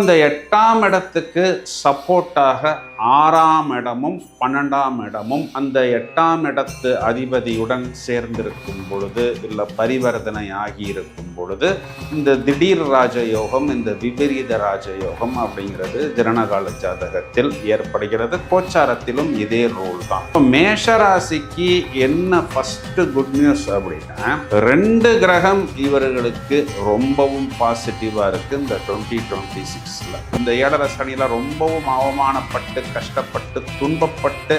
இந்த எட்டாம் இடத்துக்கு சப்போர்ட்டாக ஆறாம் இடமும் பன்னெண்டாம் இடமும் அந்த எட்டாம் இடத்து அதிபதியுடன் சேர்ந்திருக்கும் பொழுது இல்லை பரிவர்த்தனை ஆகி இருக்கும் பொழுது இந்த திடீர் ராஜயோகம் இந்த விபரீத ராஜயோகம் அப்படிங்கிறது ஜனனகால ஜாதகத்தில் ஏற்படுகிறது. கோச்சாரத்திலும் இதே ரூல் தான். இப்போ மேஷராசிக்கு என்ன ஃபஸ்ட்டு குட் நியூஸ் அப்படின்னா ரெண்டு கிரகம் இவர்களுக்கு ரொம்பவும் பாசிட்டிவாக இருக்குது இந்த டுவெண்ட்டி டுவெண்ட்டி சிக்ஸ்ல இந்த ஏழரை ரொம்பவும் அவமானப்பட்டு கஷ்டப்பட்டு துன்பப்பட்டு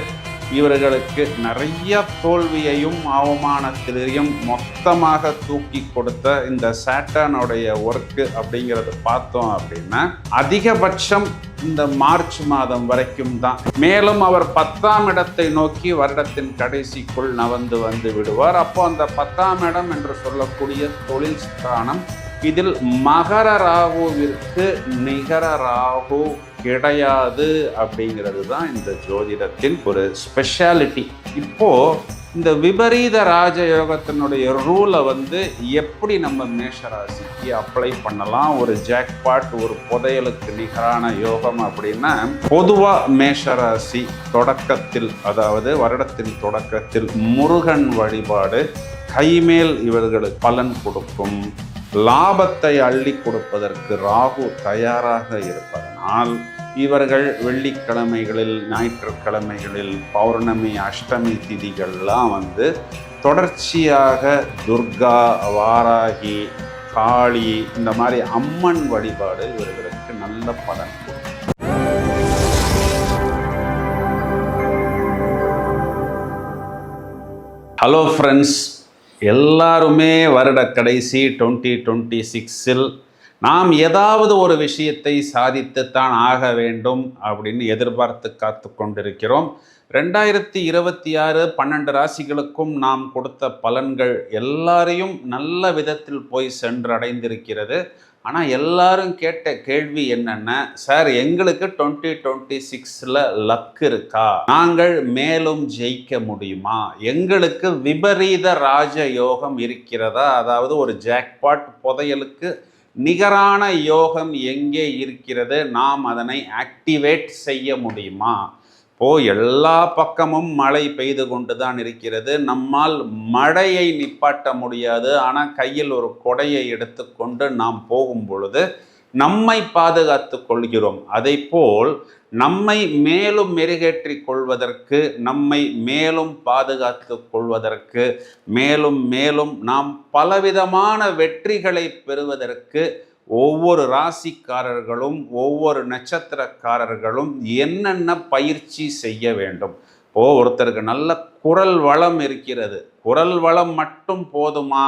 இவர்களுக்கு நிறைய தோல்வியையும் அவமானத்திலையும் மொத்தமாக தூக்கி கொடுத்த இந்த சேட்டனுடைய ஒர்க்கு அப்படிங்கிறது பார்த்தோம் அப்படின்னா அதிகபட்சம் இந்த மார்ச் மாதம் வரைக்கும் தான். மேலும் அவர் பத்தாம் இடத்தை நோக்கி வருடத்தின் கடைசிக்குள் நவந்து வந்து விடுவார். அப்போ அந்த பத்தாம் இடம் என்று சொல்லக்கூடிய தொழில் ஸ்தானம் இதில் மகர ராகுவிற்கு நிகர ராகு கிடையாது அப்படிங்கிறது தான் இந்த ஜோதிடத்தின் ஒரு ஸ்பெஷாலிட்டி இப்போது இந்த விபரீத ராஜயோகத்தினுடைய ரூலை வந்து எப்படி நம்ம மேஷராசிக்கு அப்ளை பண்ணலாம்? ஒரு ஜாக்பாட் ஒரு புதையலுக்கு நிகரான யோகம் அப்படின்னா பொதுவாக மேஷராசி தொடக்கத்தில் அதாவது வருடத்தின் தொடக்கத்தில் முருகன் வழிபாடு கைமேல் இவர்களுக்கு பலன் கொடுக்கும். லாபத்தை அள்ளி கொடுப்பதற்கு ராகு தயாராக இருப்பதனால் இவர்கள் வெள்ளிக்கிழமைகளில் ஞாயிற்றுக்கிழமைகளில் பௌர்ணமி அஷ்டமி திதிகள்லாம் வந்து தொடர்ச்சியாக துர்கா வாராகி காளி இந்த மாதிரி அம்மன் வழிபாடு இவர்களுக்கு நல்ல பலன் ஹலோ ஃப்ரெண்ட்ஸ் எல்லாருமே வருட கடைசி டுவெண்ட்டி டுவெண்ட்டி சிக்ஸில் நாம் ஏதாவது ஒரு விஷயத்தை சாதித்துத்தான் ஆக வேண்டும் அப்படின்னு எதிர்பார்த்து காத்து கொண்டிருக்கிறோம். ரெண்டாயிரத்தி இருபத்தி ஆறு பன்னெண்டு ராசிகளுக்கும் நாம் கொடுத்த பலன்கள் எல்லாரையும் நல்ல விதத்தில் போய் சென்றடைந்திருக்கிறது. ஆனால் எல்லாரும் கேட்ட கேள்வி என்னென்ன சார் எங்களுக்கு டுவெண்ட்டி டுவெண்ட்டி சிக்ஸில் லக் இருக்கா? நாங்கள் மேலும் ஜெயிக்க முடியுமா? எங்களுக்கு விபரீத ராஜ யோகம் இருக்கிறதா? அதாவது ஒரு ஜாக்பாட் புதையலுக்கு நிகரான யோகம் எங்கே இருக்கிறது? நாம் அதனை ஆக்டிவேட் செய்ய முடியுமா? இப்போ எல்லா பக்கமும் மழை பெய்து கொண்டு தான் இருக்கிறது. நம்மால் மழையை நிப்பாட்ட முடியாது. ஆனால் கையில் ஒரு கொடையை எடுத்துக்கொண்டு நாம் போகும் பொழுது நம்மை பாதுகாத்து கொள்கிறோம். அதை போல் நம்மை மேலும் மெருகேற்றி கொள்வதற்கு நம்மை மேலும் பாதுகாத்து கொள்வதற்கு மேலும் மேலும் நாம் பலவிதமான வெற்றிகளை பெறுவதற்கு ஒவ்வொரு ராசிக்காரர்களும் ஒவ்வொரு நட்சத்திரக்காரர்களும் என்னென்ன பயிற்சி செய்ய வேண்டும்? இப்போது ஒருத்தருக்கு நல்ல குரல் வளம் இருக்கிறது. குரல் வளம் மட்டும் போதுமா?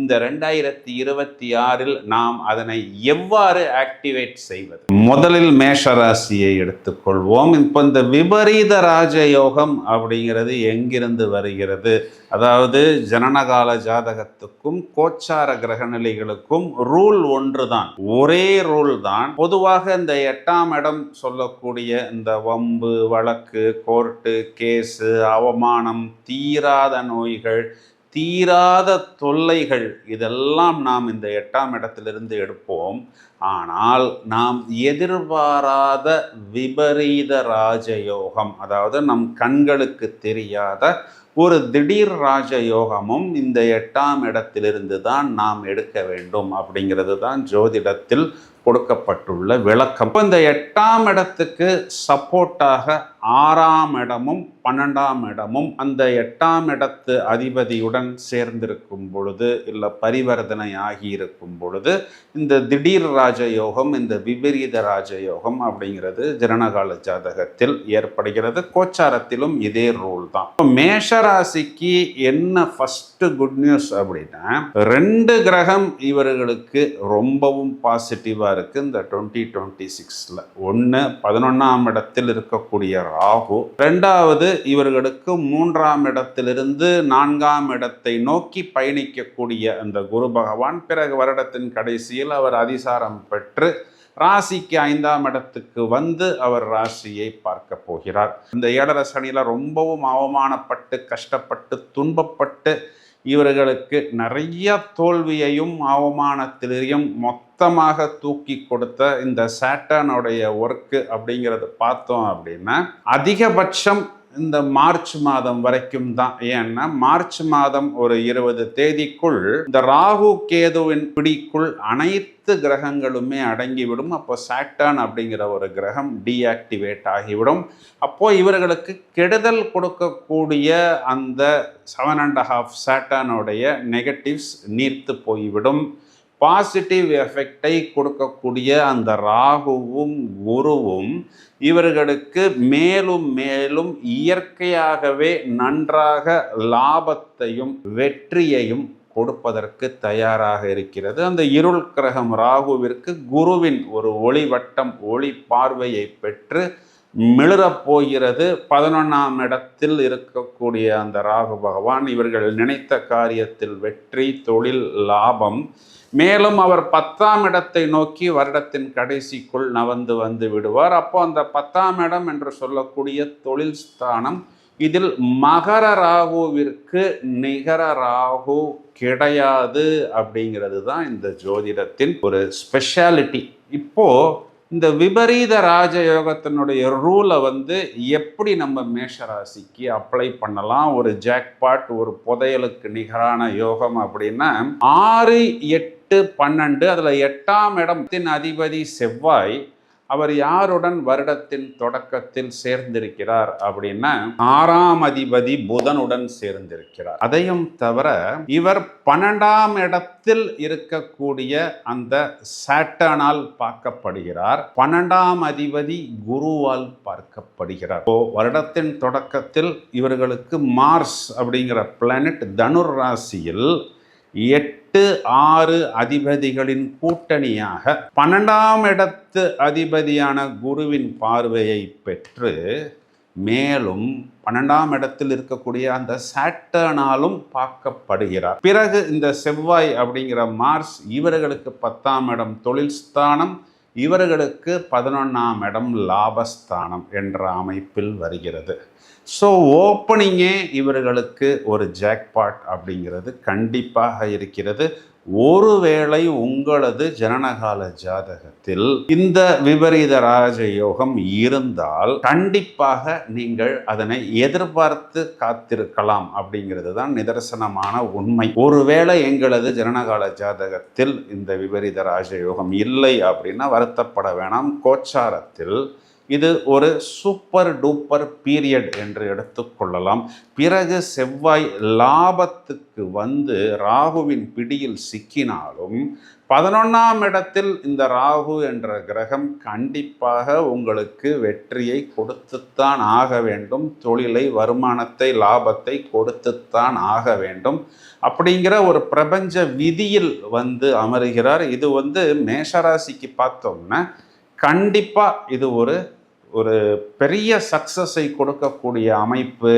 இந்த ரெண்டாயிரத்தி இருபத்தி ஆறில் நாம் அதனை எவ்வாறு ஆக்டிவேட் செய்வது? முதலில் மேஷராசியை எடுத்துக்கொள்வோம். இப்போ இந்த விபரீத ராஜயோகம் அப்படிங்கிறது எங்கிருந்து வருகிறது? அதாவது ஜனனகால ஜாதகத்துக்கும் கோச்சார கிரகநிலைகளுக்கும் ரூல் ஒன்று தான் ஒரே ரூல் தான். பொதுவாக இந்த எட்டாம் இடம் சொல்லக்கூடிய இந்த வம்பு வழக்கு கோர்ட்டு கேஸு அவமானம் தீராத நோய்கள் தீராத தொல்லைகள் இதெல்லாம் நாம் இந்த எட்டாம் இடத்திலிருந்து எடுப்போம். ஆனால் நாம் எதிர்பாராத விபரீத ராஜயோகம் அதாவது நம் கண்களுக்கு தெரியாத ஒரு திடீர் ராஜ யோகமும் இந்த எட்டாம் இடத்திலிருந்து தான் நாம் எடுக்க வேண்டும் அப்படிங்கிறது தான் ஜோதிடத்தில் கொடுக்கப்பட்டுள்ள விளக்கம். இப்போ இந்த எட்டாம் இடத்துக்கு சப்போர்ட்டாக ஆறாம் இடமும் பன்னெண்டாம் இடமும் அந்த எட்டாம் இடத்து அதிபதியுடன் சேர்ந்திருக்கும் பொழுது இல்லை பரிவர்த்தனை ஆகியிருக்கும் பொழுது இந்த திடீர் ராஜயோகம் இந்த விபரீத ராஜயோகம் அப்படிங்கிறது ஜனனகால ஜாதகத்தில் ஏற்படுகிறது. கோச்சாரத்திலும் இதே ரூல் தான். இப்போ மேஷ கும்பராசிக்கு என்ன ஃபஸ்ட்டு குட் நியூஸ் அப்படின்னா ரெண்டு கிரகம் இவர்களுக்கு ரொம்பவும் பாசிட்டிவாக இருக்குது இந்த டுவெண்ட்டி டுவெண்ட்டி சிக்ஸில் ஒன்று பதினொன்றாம் இடத்தில் இருக்கக்கூடிய ராகு. ரெண்டாவது இவர்களுக்கு மூன்றாம் இடத்திலிருந்து நான்காம் இடத்தை நோக்கி பயணிக்கக்கூடிய அந்த குரு பகவான் பிறகு வருடத்தின் கடைசியில் அவர் அதிசாரம் பெற்று ராசிக்கு ஐந்தாம் இடத்துக்கு வந்து அவர் ராசியை பார்க்க போகிறார். இந்த ஏழரை சனியில் ரொம்பவும் அவமானப்பட்டு கஷ்டப்பட்டு துன்பப்பட்டு இவர்களுக்கு நிறைய தோல்வியையும் அவமானத்திலையும் மொத்தமாக தூக்கி கொடுத்த இந்த சேட்டனுடைய ஒர்க்கு அப்படிங்கிறது பார்த்தோம் அப்படின்னா அதிகபட்சம் இந்த மார்ச் மாதம் வரைக்கும் தான். ஏன்னா மார்ச் மாதம் ஒரு இருபது தேதிக்குள் இந்த ராகு கேதுவின் பிடிக்குள் அனைத்து கிரகங்களுமே அடங்கிவிடும். அப்போ சாட்டான் அப்படிங்கிற ஒரு கிரகம் டீஆக்டிவேட் ஆகிவிடும். அப்போ இவர்களுக்கு கெடுதல் கொடுக்கக்கூடிய அந்த செவன் அண்ட் ஹாஃப் சாட்டானுடைய நெகட்டிவ்ஸ் நீர்த்து போய்விடும். பாசிட்டிவ் எஃபெக்டை கொடுக்கக்கூடிய அந்த ராகுவும் குருவும் இவர்களுக்கு மேலும் மேலும் இயற்கையாகவே நன்றாக லாபத்தையும் வெற்றியையும் கொடுப்பதற்கு தயாராக இருக்கிறது. அந்த இருள் கிரகம் ராகுவிற்கு குருவின் ஒரு ஒளி வட்டம் ஒளி பார்வையை பெற்று மிளறப் போகிறது. பதினொன்றாம் இடத்தில் இருக்கக்கூடிய அந்த ராகு பகவான் இவர்கள் நினைத்த காரியத்தில் வெற்றி தொழில் லாபம் மேலும் அவர் பத்தாம் இடத்தை நோக்கி வருடத்தின் கடைசிக்குள் நவந்து வந்து விடுவார். அப்போ அந்த பத்தாம் இடம் என்று சொல்லக்கூடிய தொழில் ஸ்தானம் இதில் மகர ராகுவிற்கு நிகர ராகு கிடையாது அப்படிங்கிறது தான் இந்த ஜோதிடத்தின் ஒரு ஸ்பெஷாலிட்டி இப்போ இந்த விபரீத ராஜயோகத்தினுடைய ரூலை வந்து எப்படி நம்ம மேஷராசிக்கு அப்ளை பண்ணலாம்? ஒரு ஜாக்பாட் ஒரு புதையலுக்கு நிகரான யோகம் அப்படின்னா ஆறு எட்டு எட்டு பன்னெண்டு அதில் எட்டாம் இடத்தின் அதிபதி செவ்வாய் அவர் யாருடன் வருடத்தின் தொடக்கத்தில் சேர்ந்திருக்கிறார் அப்படின்னா ஆறாம் அதிபதி புதனுடன் சேர்ந்திருக்கிறார். அதையும் தவிர இவர் பன்னெண்டாம் இடத்தில் இருக்கக்கூடிய அந்த சாட்டனால் பார்க்கப்படுகிறார். பன்னெண்டாம் அதிபதி குருவால் பார்க்கப்படுகிறார். இப்போ வருடத்தின் தொடக்கத்தில் இவர்களுக்கு மார்ஸ் அப்படிங்கிற பிளானட் தனுர் ராசியில் எட்டு ஆறு அதிபதிகளின் கூட்டணியாக பன்னெண்டாம் இடத்து அதிபதியான குருவின் பார்வையை பெற்று மேலும் பன்னெண்டாம் இடத்தில் இருக்கக்கூடிய அந்த சாட்டர்னாலும் பார்க்கப்படுகிறார். பிறகு இந்த செவ்வாய் அப்படிங்கிற மார்ஸ் இவர்களுக்கு பத்தாம் இடம் தொழில் ஸ்தானம் இவர்களுக்கு பதினொன்றாம் இடம் லாபஸ்தானம் என்ற அமைப்பில் வருகிறது. ஸோ ஓப்பனிங்கே இவர்களுக்கு ஒரு ஜாக்பாட் அப்படிங்கிறது கண்டிப்பாக இருக்கிறது. ஒருவேளை உங்களது ஜனனகால ஜாதகத்தில் இந்த விபரீத ராஜயோகம் இருந்தால் கண்டிப்பாக நீங்கள் அதனை எதிர்பார்த்து காத்திருக்கலாம் அப்படிங்கிறது தான் நிதர்சனமான உண்மை. ஒருவேளை எங்களது ஜனனகால ஜாதகத்தில் இந்த விபரீத ராஜயோகம் இல்லை அப்படின்னா வருத்தப்பட வேணாம். கோச்சாரத்தில் இது ஒரு சூப்பர் டூப்பர் பீரியட் என்று எடுத்துக்கொள்ளலாம் பிறகு செவ்வாய் லாபத்துக்கு வந்து ராகுவின் பிடியில் சிக்கினாலும் பதினொன்றாம் இடத்தில் இந்த ராகு என்ற கிரகம் கண்டிப்பாக உங்களுக்கு வெற்றியை கொடுத்துத்தான் ஆக வேண்டும். தொழிலை வருமானத்தை லாபத்தை கொடுத்துத்தான் ஆக வேண்டும். அப்படிங்கிற ஒரு பிரபஞ்ச விதியில் வந்து அமருகிறார். இது வந்து மேஷராசிக்கு பார்த்தோம்னா கண்டிப்பாக இது ஒரு ஒரு பெரிய சக்ஸஸை கொடுக்கக்கூடிய அமைப்பு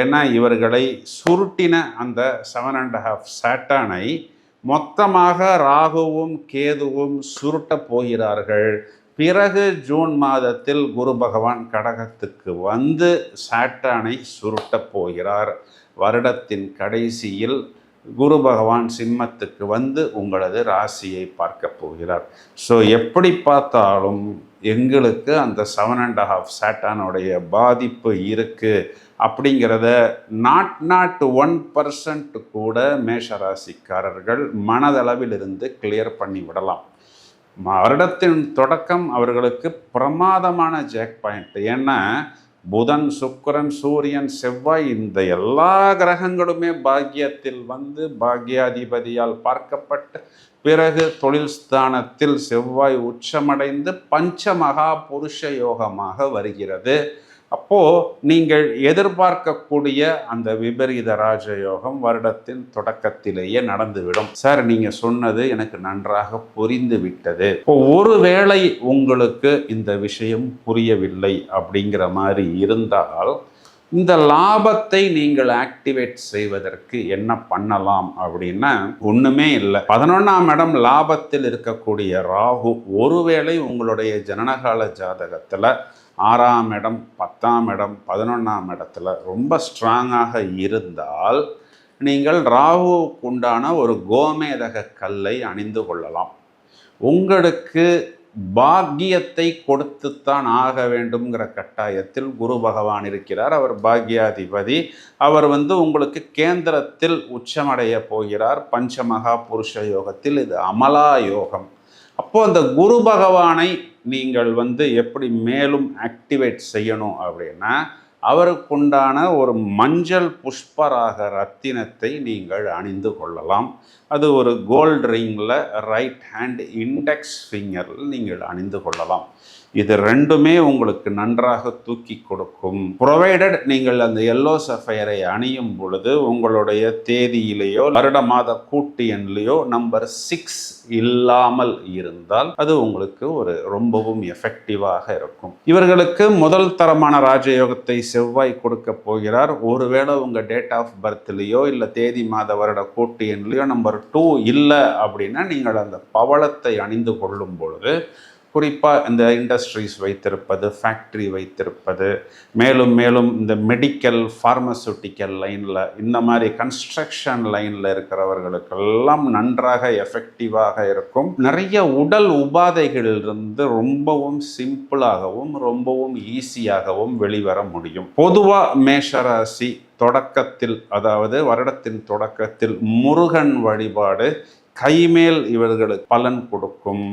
ஏன்னா இவர்களை சுருட்டின அந்த செவன் அண்ட் ஹாஃப் சேட்டானை மொத்தமாக ராகுவும் கேதுவும் சுருட்டப் போகிறார்கள். பிறகு ஜூன் மாதத்தில் குரு பகவான் கடகத்துக்கு வந்து சாட்டானை சுருட்டப் போகிறார். வருடத்தின் கடைசியில் குரு பகவான் சிம்மத்துக்கு வந்து உங்களது ராசியை பார்க்க போகிறார். ஸோ எப்படி பார்த்தாலும் எங்களுக்கு அந்த செவன் அண்ட் ஹாஃப் சேட்டானுடைய பாதிப்பு இருக்குது அப்படிங்கிறத நாட் நாட் ஒன் பர்சன்ட் கூட மேஷராசிக்காரர்கள் மனதளவிலிருந்து கிளியர் பண்ணி விடலாம். வருடத்தின் தொடக்கம் அவர்களுக்கு பிரமாதமான ஜேக் பாயிண்ட் ஏன்னா புதன் சுக்கரன் சூரியன் செவ்வாய் இந்த எல்லா கிரகங்களுமே பாக்கியத்தில் வந்து பாக்யாதிபதியால் பார்க்கப்பட்டு பிறகு தொழில் ஸ்தானத்தில் செவ்வாய் உச்சமடைந்து பஞ்சமகா புருஷ யோகமாக வருகிறது. அப்போது நீங்கள் எதிர்பார்க்கக்கூடிய அந்த விபரீத ராஜயோகம் வருடத்தின் தொடக்கத்திலேயே நடந்துவிடும். சார் நீங்கள் சொன்னது எனக்கு நன்றாக புரிந்து விட்டது. இப்போ ஒருவேளை உங்களுக்கு இந்த விஷயம் புரியவில்லை அப்படிங்கிற மாதிரி இருந்தால் இந்த லாபத்தை நீங்கள் ஆக்டிவேட் செய்வதற்கு என்ன பண்ணலாம் அப்படின்னா ஒண்ணுமே இல்லை. பதினொன்றாம் இடம் லாபத்தில் இருக்கக்கூடிய ராகு ஒருவேளை உங்களுடைய ஜனனகால ஜாதகத்துல ஆறாம் இடம் பத்தாம் இடம் பதினொன்றாம் இடத்துல ரொம்ப ஸ்ட்ராங்காக இருந்தால் நீங்கள் ராகுவுக்கு உண்டான ஒரு கோமேதக கல்லை அணிந்து கொள்ளலாம். உங்களுக்கு பாக்கியத்தை கொடுத்துத்தான் ஆக வேண்டும்ங்கிற கட்டாயத்தில் குரு பகவான் இருக்கிறார். அவர் பாக்யாதிபதி. அவர் வந்து உங்களுக்கு கேந்திரத்தில் உச்சமடைய போகிறார். பஞ்சமகா புருஷ யோகத்தில் இது அமலா யோகம். அப்போ அந்த குரு பகவானை நீங்கள் வந்து எப்படி மேலும் ஆக்டிவேட் செய்யணும் அப்படின்னா அவருக்குண்டான ஒரு மஞ்சள் புஷ்பராக ரத்தினத்தை நீங்கள் அணிந்து கொள்ளலாம். அது ஒரு கோல்டு ரிங்கில் ரைட் ஹேண்ட் இண்டெக்ஸ் ஃபிங்கரில் நீங்கள் அணிந்து கொள்ளலாம். இது ரெண்டுமே உங்களுக்கு நன்றாக தூக்கி கொடுக்கும். ப்ரொவைடட் நீங்கள் அந்த எல்லோ சஃபயரை அணியும் பொழுது உங்களுடைய தேதியிலேயோ வருட மாத கூட்டு எண்லேயோ நம்பர் சிக்ஸ் இல்லாமல் இருந்தால் அது உங்களுக்கு ஒரு ரொம்பவும் எஃபெக்டிவாக இருக்கும். இவர்களுக்கு முதல் தரமான ராஜயோகத்தை செவ்வாய் கொடுக்க போகிறார். ஒருவேளை உங்கள் டேட் ஆஃப் பர்த்லேயோ இல்லை தேதி மாத வருட கூட்டு எண்லேயோ நம்பர் டூ இல்லை அப்படின்னா நீங்கள் அந்த பவளத்தை அணிந்து கொள்ளும் பொழுது குறிப்பாக இந்த இண்டஸ்ட்ரீஸ் வைத்திருப்பது ஃபேக்ட்ரி வைத்திருப்பது மேலும் மேலும் இந்த மெடிக்கல் ஃபார்மசூட்டிக்கல் லைனில் இந்த மாதிரி கன்ஸ்ட்ரக்ஷன் லைனில் இருக்கிறவர்களுக்கெல்லாம் நன்றாக எஃபெக்டிவாக இருக்கும். நிறைய உடல் உபாதைகளிலிருந்து ரொம்பவும் சிம்பிளாகவும் ரொம்பவும் ஈஸியாகவும் வெளிவர முடியும். பொதுவாக மேஷராசி தொடக்கத்தில் அதாவது வருடத்தின் தொடக்கத்தில் முருகன் வழிபாடு கைமேல் இவர்களுக்கு பலன் கொடுக்கும்.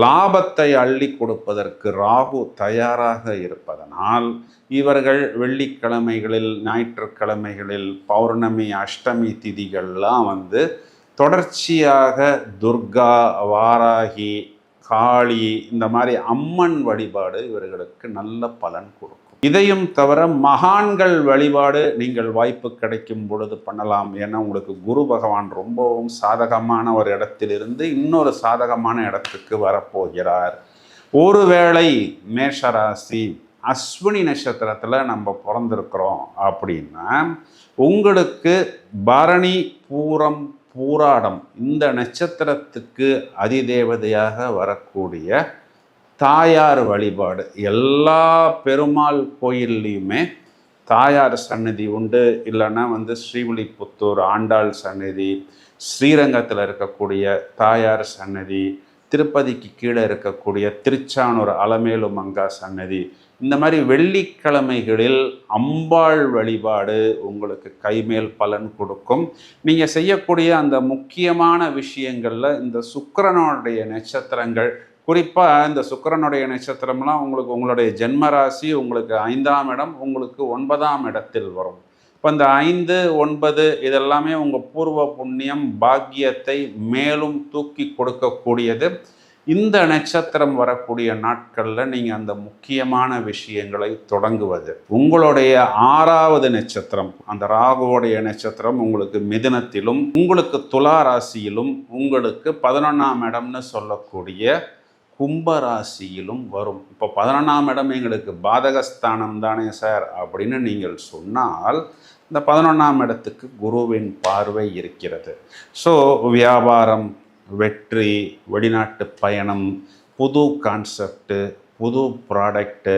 லாபத்தை அள்ளி கொடுப்பதற்கு ராகு தயாராக இருப்பதனால் இவர்கள் வெள்ளிக்கிழமைகளில் ஞாயிற்றுக்கிழமைகளில் பௌர்ணமி அஷ்டமி திதிகள்லாம் வந்து தொடர்ச்சியாக துர்கா வாராகி காளி இந்த மாதிரி அம்மன் வழிபாடு இவர்களுக்கு நல்ல பலன் கொடுக்கும். இதையும் தவிர மகான்கள் வழிபாடு நீங்கள் வாய்ப்பு கிடைக்கும் பொழுது பண்ணலாம். ஏன்னா உங்களுக்கு குரு பகவான் ரொம்பவும் சாதகமான ஒரு இடத்திலிருந்து இன்னொரு சாதகமான இடத்துக்கு வரப்போகிறார். ஒருவேளை மேஷராசி அஸ்வினி நட்சத்திரத்தில் நம்ம பிறந்திருக்கிறோம் அப்படின்னா உங்களுக்கு பரணி பூரம் பூராடம் இந்த நட்சத்திரத்துக்கு அதிதேவதையாக வரக்கூடிய தாயார் வழிபாடு. எல்லா பெருமாள் கோயில்லையுமே தாயார் சன்னதி உண்டு. இல்லைன்னா வந்து ஸ்ரீவில்லிபுத்தூர் ஆண்டாள் சன்னதி ஸ்ரீரங்கத்தில் இருக்கக்கூடிய தாயார் சன்னதி திருப்பதிக்கு கீழே இருக்கக்கூடிய திருச்சானூர் அலமேலு மங்கா சன்னதி இந்த மாதிரி வெள்ளிக்கிழமைகளில் அம்பாள் வழிபாடு உங்களுக்கு கைமேல் பலன் கொடுக்கும். நீங்கள் செய்யக்கூடிய அந்த முக்கியமான விஷயங்களில் இந்த சுக்கரனுடைய நட்சத்திரங்கள் குறிப்பாக இந்த சுக்கிரனுடைய நட்சத்திரம்லாம் உங்களுக்கு உங்களுடைய ஜென்ம ராசி உங்களுக்கு ஐந்தாம் இடம் உங்களுக்கு ஒன்பதாம் இடத்தில் வரும். இப்போ இந்த ஐந்து ஒன்பது இதெல்லாமே உங்கள் பூர்வ புண்ணியம் பாக்கியத்தை மேலும் தூக்கி கொடுக்கக்கூடியது. இந்த நட்சத்திரம் வரக்கூடிய நாட்களில் நீங்கள் அந்த முக்கியமான விஷயங்களை தொடங்குவது. உங்களுடைய ஆறாவது நட்சத்திரம் அந்த ராகுவோடைய நட்சத்திரம் உங்களுக்கு மிதுனத்திலும் உங்களுக்கு துலா ராசியிலும் உங்களுக்கு பதினொன்றாம் இடம்னு சொல்லக்கூடிய கும்பராசியிலும் வரும். இப்போ பதினொன்றாம் இடம் எங்களுக்கு பாதகஸ்தானம் தானே சார் அப்படின்னு நீங்கள் சொன்னால் இந்த பதினொன்றாம் இடத்துக்கு குருவின் பார்வை இருக்கிறது. ஸோ வியாபாரம் வெற்றி வெளிநாட்டு பயணம் புது கான்செப்டு புது ப்ராடக்ட்டு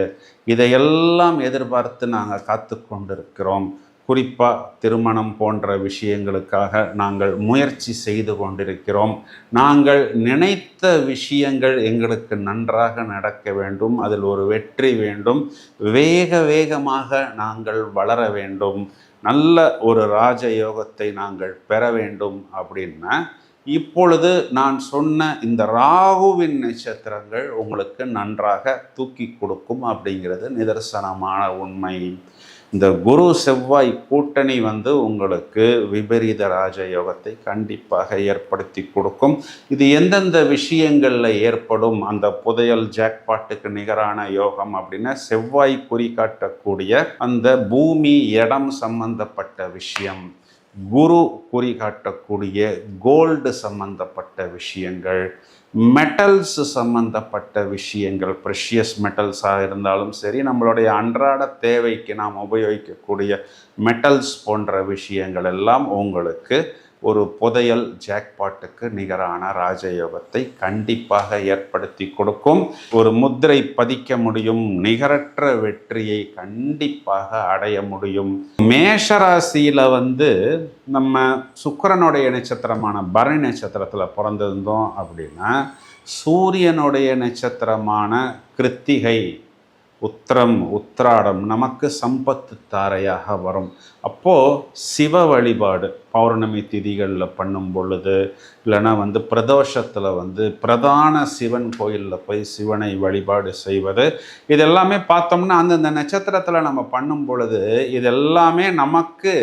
இதையெல்லாம் எதிர்பார்த்து நாங்கள் காத்து கொண்டிருக்கிறோம் குறிப்பாக திருமணம் போன்ற விஷயங்களுக்காக நாங்கள் முயற்சி செய்து கொண்டிருக்கிறோம். நாங்கள் நினைத்த விஷயங்கள் எங்களுக்கு நன்றாக நடக்க வேண்டும். அதில் ஒரு வெற்றி வேண்டும். வேக வேகமாக நாங்கள் வளர வேண்டும். நல்ல ஒரு ராஜயோகத்தை நாங்கள் பெற வேண்டும் அப்படின்னா இப்பொழுது நான் சொன்ன இந்த ராகுவின் நட்சத்திரங்கள் உங்களுக்கு நன்றாக தூக்கி கொடுக்கும் அப்படிங்கிறது நிதர்சனமான உண்மை. இந்த குரு செவ்வாய் கூட்டணி வந்து உங்களுக்கு விபரீத ராஜயோகத்தை கண்டிப்பாக ஏற்படுத்தி கொடுக்கும். இது எந்தெந்த விஷயங்களில் ஏற்படும் அந்த புதையல் ஜாக்பாட்டுக்கு நிகரான யோகம் அப்படின்னா செவ்வாய் குறிகாட்டக்கூடிய அந்த பூமி இடம் சம்பந்தப்பட்ட விஷயம். குரு குறிகாட்டக்கூடிய கோல்டு சம்பந்தப்பட்ட விஷயங்கள். மெட்டல்ஸ் சம்பந்தப்பட்ட விஷயங்கள் ப்ரெஷியஸ் மெட்டல்ஸாக இருந்தாலும் சரி நம்மளுடைய அன்றாட தேவைக்கு நாம் உபயோகிக்கக்கூடிய மெட்டல்ஸ் போன்ற விஷயங்கள் எல்லாம் உங்களுக்கு ஒரு புதையல் ஜாக்பாட்டுக்கு நிகரான ராஜயோகத்தை கண்டிப்பாக ஏற்படுத்தி கொடுக்கும். ஒரு முத்திரை பதிக்க முடியும் நிகரற்ற வெற்றியை கண்டிப்பாக அடைய முடியும். மேஷராசியில் வந்து நம்ம சுக்கரனுடைய நட்சத்திரமான பரணி நட்சத்திரத்தில் பிறந்திருந்தோம் அப்படின்னா சூரியனுடைய நட்சத்திரமான கிருத்திகை உத்திரம் உத்திராடம் நமக்கு சம்பத்து தாரையாக வரும். அப்போது சிவ வழிபாடு பௌர்ணமி திதிகளில் பண்ணும் பொழுது இல்லைன்னா வந்து பிரதோஷத்தில் வந்து பிரதான சிவன் கோயிலில் போய் சிவனை வழிபாடு செய்வது இதெல்லாமே பார்த்தோம்னா அந்தந்த நட்சத்திரத்தில் நம்ம பண்ணும் பொழுது இதெல்லாமே நமக்கு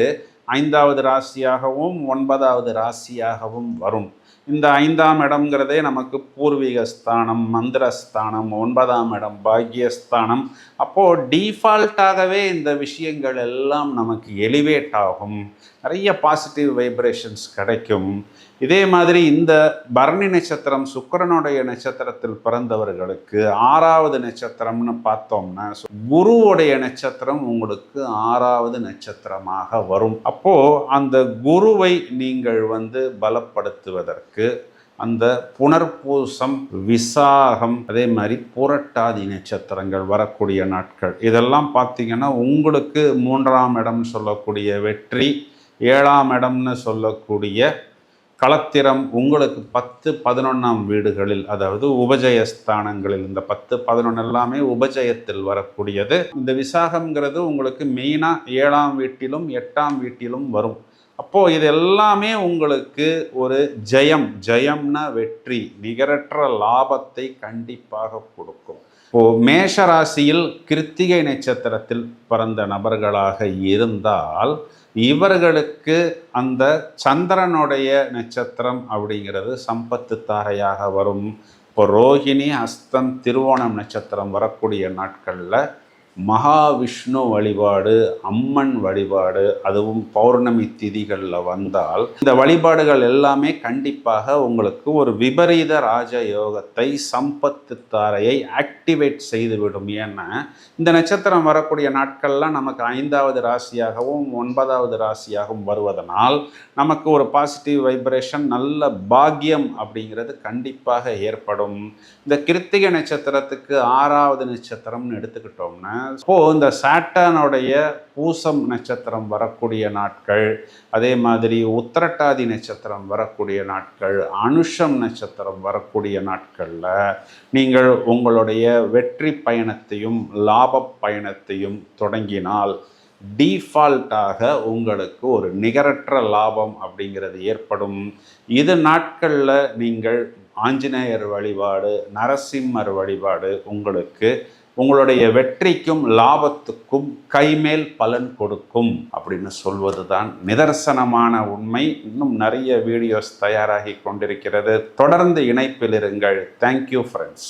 ஐந்தாவது ராசியாகவும் ஒன்பதாவது ராசியாகவும் வரும். இந்த ஐந்தாம் இடம்ங்கிறதே நமக்கு பூர்வீக ஸ்தானம் மந்திரஸ்தானம் ஒன்பதாம் இடம் பாக்யஸ்தானம். அப்போது டீஃபால்ட்டாகவே இந்த விஷயங்கள் எல்லாம் நமக்கு எலிவேட் ஆகும். நிறைய பாசிட்டிவ் வைப்ரேஷன்ஸ் கிடைக்கும். இதே மாதிரி இந்த பரணி நட்சத்திரம் சுக்கரனுடைய நட்சத்திரத்தில் பிறந்தவர்களுக்கு ஆறாவது நட்சத்திரம்னு பார்த்தோம்னா குருவுடைய நட்சத்திரம் உங்களுக்கு ஆறாவது நட்சத்திரமாக வரும். அப்போது அந்த குருவை நீங்கள் வந்து பலப்படுத்துவதற்கு அந்த புனர்பூசம் விசாகம் அதே மாதிரி புரட்டாதி நட்சத்திரங்கள் வரக்கூடிய நாட்கள். இதெல்லாம் பார்த்தீங்கன்னா உங்களுக்கு மூன்றாம் இடம் சொல்லக்கூடிய வெற்றி ஏழாம் இடம்னு சொல்லக்கூடிய களத்திரம் உங்களுக்கு பத்து பதினொன்றாம் வீடுகளில் அதாவது உபஜயஸ்தானங்களில் இந்த பத்து பதினொன்று எல்லாமே உபஜயத்தில் வரக்கூடியது. இந்த விசாகம்ங்கிறது உங்களுக்கு மெயினாக ஏழாம் வீட்டிலும் எட்டாம் வீட்டிலும் வரும். அப்போது இது எல்லாமே உங்களுக்கு ஒரு ஜெயம். ஜெயம்னா வெற்றி நிகரற்ற லாபத்தை கண்டிப்பாக கொடுக்கும். இப்போது மேஷராசியில் கிருத்திகை நட்சத்திரத்தில் பிறந்த நபர்களாக இருந்தால் இவர்களுக்கு அந்த சந்திரனுடைய நட்சத்திரம் அப்படிங்கிறது சம்பத்து தாரையாக வரும். இப்போ ரோஹிணி அஸ்தம் திருவோணம் நட்சத்திரம் வரக்கூடிய நாட்களில் மகாவிஷ்ணு வழிபாடு அம்மன் வழிபாடு அதுவும் பௌர்ணமி திதிகளில் வந்தால் இந்த வழிபாடுகள் எல்லாமே கண்டிப்பாக உங்களுக்கு ஒரு விபரீத ராஜ யோகத்தை சம்பத்து தாரையை ஆக்டிவேட் செய்துவிடும். ஏன்னா இந்த நட்சத்திரம் வரக்கூடிய நாட்கள்லாம் நமக்கு ஐந்தாவது ராசியாகவும் ஒன்பதாவது ராசியாகவும் வருவதனால் நமக்கு ஒரு பாசிட்டிவ் வைப்ரேஷன் நல்ல பாக்கியம் அப்படிங்கிறது கண்டிப்பாக ஏற்படும். இந்த கிருத்திகை நட்சத்திரத்துக்கு ஆறாவது நட்சத்திரம்னு எடுத்துக்கிட்டோம்னா இப்போ இந்த சாட்டனுடைய பூசம் நட்சத்திரம் வரக்கூடிய நாட்கள் அதே மாதிரி உத்திரட்டாதி நட்சத்திரம் வரக்கூடிய நாட்கள் அனுஷம் நட்சத்திரம் வரக்கூடிய நாட்களில் நீங்கள் உங்களுடைய வெற்றி பயணத்தையும் லாப பயணத்தையும் தொடங்கினால் டீஃபால்ட்டாக உங்களுக்கு ஒரு நிகரற்ற லாபம் அப்படிங்கிறது ஏற்படும். இது நாட்களில் நீங்கள் ஆஞ்சநேயர் வழிபாடு நரசிம்மர் வழிபாடு உங்களுக்கு உங்களுடைய வெற்றிக்கும் லாபத்துக்கும் கைமேல் பலன் கொடுக்கும் அப்படின்னு சொல்வது தான் நிதர்சனமான உண்மை. இன்னும் நிறைய வீடியோஸ் தயாராகி கொண்டிருக்கிறது. தொடர்ந்து இணைப்பில் இருங்கள். Thank you friends